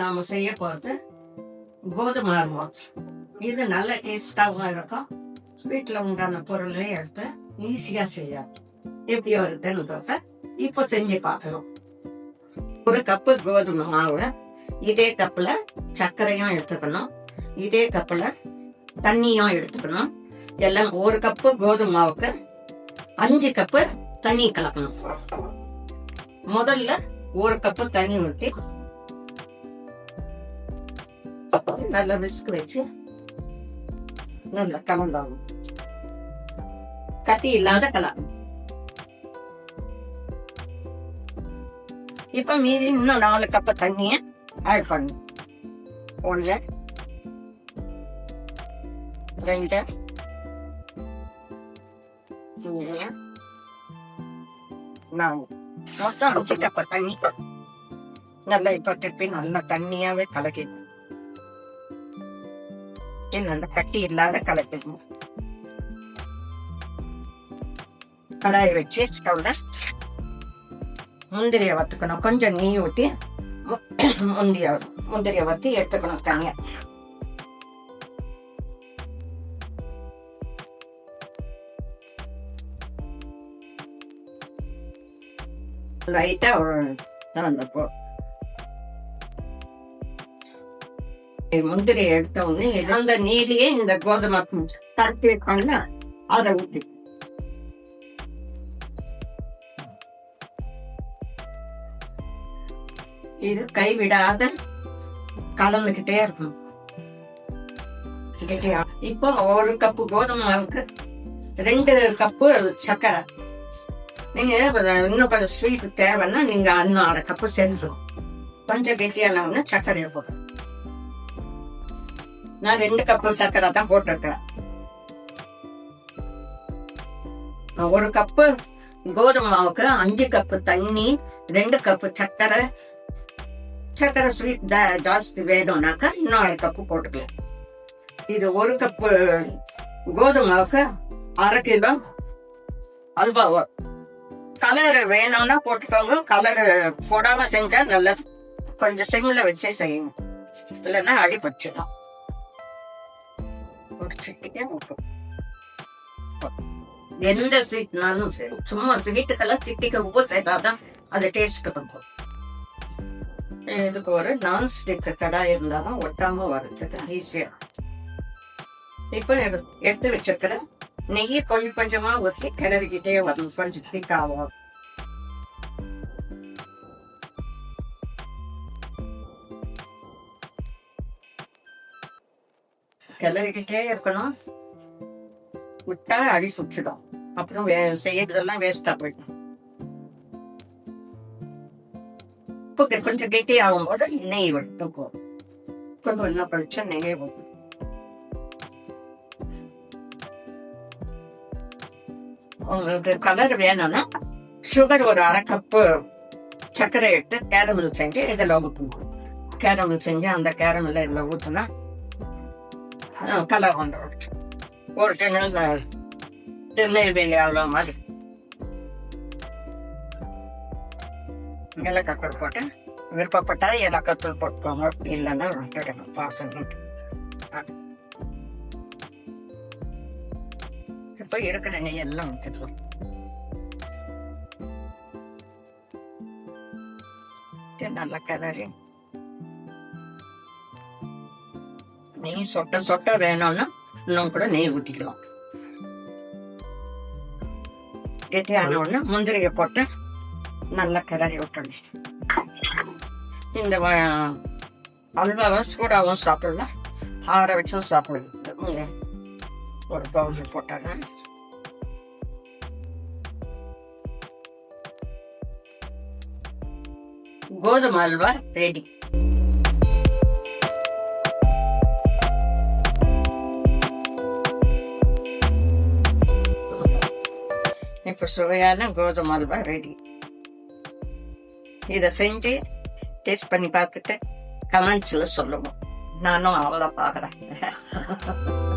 நாம செய்ய போறது கோதுமை அல்வா. இது நல்ல டேஸ்டாகவும் இருக்கும். வீட்டில் உண்டான பொருளையும் எடுத்து ஈஸியா செய்யலாம். எப்படி வருதுன்னு பார்த்தா இப்போ செஞ்சு பார்க்கலாம். ஒரு கப்பு கோதுமை மாவு இதே கப்புல சர்க்கரையும் எடுத்துக்கணும். இதே கப்புல தண்ணியும் எடுத்துக்கணும். எல்லாம் ஒரு கப்பு கோதுமை மாவுக்கு அஞ்சு கப்பு தண்ணி கலக்கணும். முதல்ல ஒரு கப்பு தண்ணி ஊற்றி நல்லா விசுக்கு வச்சு நல்லா கலந்தாகும் கட்டி இல்லாத கலா இப்ப மீதி இன்னும் நாலு கப்பு தண்ணிய ஆட் பண்ணு ஒன்று ரெண்டு மூணு நாலு மொத்தம் அஞ்சு கப்பு தண்ணி நல்லா இப்ப திருப்பி நல்லா தண்ணியாவே கலக்கிடும் இது நல்லா கட்டி இல்லாத கலக்கிடணும் கடாயை வச்சு ஸ்டவ்ல முந்திரிய வத்துக்கணும். கொஞ்சம் நெய் ஊற்றி முந்திய முந்திரிய வத்தி எடுத்துக்கணும் தனியா. லைட்டா அந்த போ முந்திரி எடுத்த உடனே அந்த நீரியே இந்த கோதுமை தட்டி வைக்கணும்னா அதை ஊற்றி இது கைவிடாத கலந்துகிட்டே இருக்கும். இப்போ ஒரு கப்பு கோதுமை மாவுக்கு ரெண்டு கப்பு சர்க்கரை. நீங்க இன்னும் கொஞ்சம் ஸ்வீட் தேவைன்னா நீங்க இன்னும் அரை கப்பு செஞ்சோம் கொஞ்சம் கெட்டியானவங்க சர்க்கரையை போதும் நான் ரெண்டு கப்பு சர்க்கரை தான் போட்டிருக்கிறேன். ஒரு கப்பு கோதுமை மாவுக்கு அஞ்சு கப்பு தண்ணி ரெண்டு கப்பு சர்க்கரை. சர்க்கரை ஸ்வீட் ஜாஸ்தி வேணும்னாக்கா இன்னும் அரை கப்பு போட்டுக்கலாம். இது ஒரு கப்பு கோதுமை மாவுக்கு அரை கிலோ அல்வா கலர் வேணும்னா போட்டுக்கோங்க. கலர் போடாம செஞ்சா நல்லா கொஞ்சம் சிம்ல வச்சே செய்யணும். இல்லைன்னா அடி ஒரு சிட்டிக்கே உப்பு எந்த ஸ்வீட்னாலும் சரி சும்மா ஸ்வீட்டுக்கெல்லாம் சிட்டிக்க உப்பு சேர்த்தாதான் அது டேஸ்ட் இருக்கும் இதுக்கு ஒரு நான் ஸ்டிக் கடாய் இருந்தாலும் ஒட்டாம வறுத்துட்டு ஈஸியா இப்போ எடுத்து வச்சிருக்கிற நெய்யை கொஞ்சம் கொஞ்சமா ஊற்றி கிளறிக்கிட்டே வரணும் கொஞ்சம் திக்காகும் கிளறிக்கிட்டே இருக்கணும். விட்டா அடி சுச்சிடும் அப்புறம் வே செய்யறதெல்லாம் வேஸ்டா போயிடும். இப்போ கொஞ்சம் கெட்டி ஆகும்போது நெய் விட்டுக்கும் கொஞ்சம் என்ன படிச்சா நெய் விட்டு உங்களுக்கு கலர் வேணும்னா சுகர் ஒரு அரை கப்பு சர்க்கரை எடுத்து கேரமல் செஞ்சு இதில் ஊற்றணும் கேரமல் செஞ்சு அந்த கேரமல் இதில் ஊற்றினா கலை கலர் ஒரு ஒரிஜினல் திருநெல்வேலி அவ்வளோ மாதிரி ஏலக்காய் போட்டு விருப்பப்பட்டா ஏலக்காய் போட்டுக்கோங்க. இல்லைன்னா விட்டுடுங்க பாசம் இப்போ இருக்கிற நெய் எல்லாம் வச்சுக்கலாம் சரி, நல்லா கிளறி நெய் சொட்ட சொட்ட வேணும்னா இன்னும் கூட நெய் ஊற்றிக்கலாம் கெட்டியான உடனே முந்திரியை போட்டு நல்லா கிளறி விட்டுடணும். இந்த அல்வாவும் அல்வாவை சூடாகவும் சாப்பிடலாம் ஆற வச்சும் சாப்பிடலாம் ஒரு பவுல் போட்டாங்க கோதுமை அல்வா ரெடி இப்போ சுவையான கோதுமை அல்வா ரெடி இதை செஞ்சு டேஸ்ட் பண்ணி பார்த்துட்டு கமெண்ட்ஸ்ல சொல்லுவோம். நானும் அவ்வளோ பார்க்குறேன்.